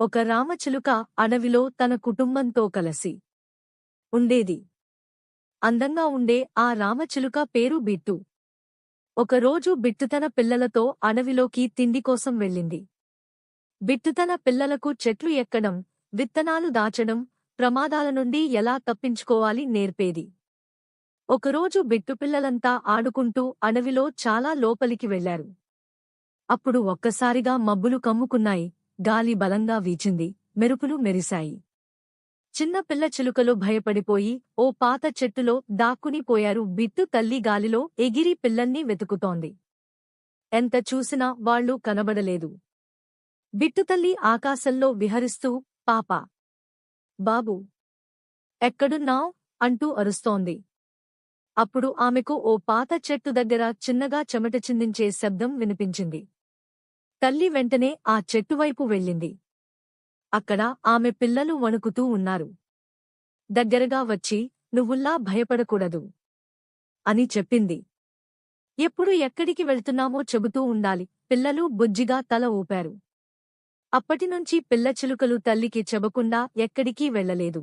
ఒక రామచిలుక అడవిలో తన కుటుంబంతో కలసి ఉండేది. అందంగా ఉండే ఆ రామచిలుక పేరు బిట్టు. ఒకరోజు బిట్టు తన పిల్లలతో అడవిలోకి తిండి కోసం వెళ్ళింది. బిట్టు తన పిల్లలకు చెట్లు ఎక్కడం విత్తనాలు దాచడం ప్రమాదాల నుండి ఎలా తప్పించుకోవాలి నేర్పేది. ఒకరోజు బిట్టు పిల్లలంతా ఆడుకుంటూ అడవిలో చాలా లోపలికి వెళ్ళారు అప్పుడు ఒక్కసారిగా మబ్బులు కమ్ముకున్నాయి. గాలి బలంగా వీచింది. మెరుపులు మెరిశాయి. చిన్న పిల్ల చిలుకలు భయపడిపోయి ఓ పాత చెట్టులో దాక్కునిపోయారు బిత్తు తల్లి గాలిలో ఎగిరి పిల్లల్ని వెతుకుతోంది. ఎంత చూసినా వాళ్ళు కనబడలేదు. బిట్టుతల్లి ఆకాశంలో విహరిస్తూ పాప! బాబు! ఎక్కడున్నావ్? అంటూ అరుస్తోంది. అప్పుడు ఆమెకు ఓ పాత చెట్టు దగ్గర చిన్నగా చెమట చిందించే శబ్దం వినిపించింది. తల్లి వెంటనే ఆ చెట్టువైపు వెళ్ళింది. అక్కడ ఆమె పిల్లలు వణుకుతూ ఉన్నారు. దగ్గరగా వచ్చి నువ్వుల్లా భయపడకూడదు అని చెప్పింది. ఎప్పుడు ఎక్కడికి వెళ్తున్నామో చెబుతూ ఉండాలి పిల్లలు బుజ్జిగా తల ఊపారు. అప్పటినుంచి పిల్ల చిలుకలు తల్లికి చెబకుండా ఎక్కడికీ వెళ్ళలేదు